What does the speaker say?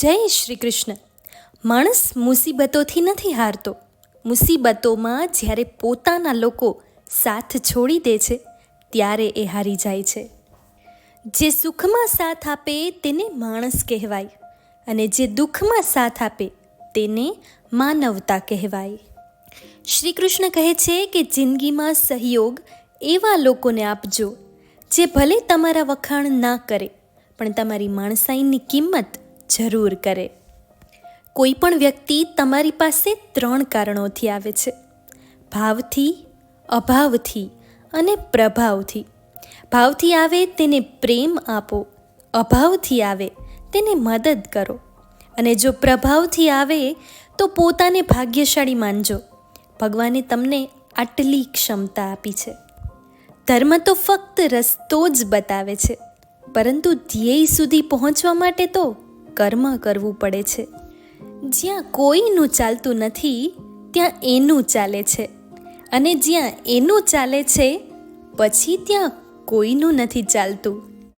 જય શ્રી કૃષ્ણ. માણસ મુસીબતોથી નથી હારતો. મુસીબતોમાં જ્યારે પોતાના લોકો સાથ છોડી દે છે, ત્યારે એ હારી જાય છે. જે સુખમાં સાથ આપે તેને માણસ કહેવાય અને જે દુઃખમાં સાથ આપે તેને માનવતા કહેવાય. શ્રી કૃષ્ણ કહે છે કે જિંદગીમાં સહયોગ એવા લોકોને આપજો, જે ભલે તમારા વખાણ ના કરે, પણ તમારી માણસાઈની કિંમત જરૂર કરે. કોઈ પણ વ્યક્તિ તમારી પાસે ત્રણ કારણોથી આવે છે. ભાવથી, અભાવથી અને પ્રભાવથી. ભાવથી આવે તેને પ્રેમ આપો, અભાવથી આવે તેને મદદ કરો. અને જો પ્રભાવથી આવે તો પોતાને ભાગ્યશાળી માનજો. ભગવાને તમને આટલી ક્ષમતા આપી છે. ધર્મ તો ફક્ત રસ્તો જ બતાવે છે. પરંતુ ધ્યેય સુધી પહોંચવા માટે તો કર્મ કરવું પડે છે. જ્યાં કોઈનું ચાલતું નથી, ત્યાં એનું ચાલે છે. અને જ્યાં એનું ચાલે છે, પછી ત્યાં કોઈનું નથી ચાલતું.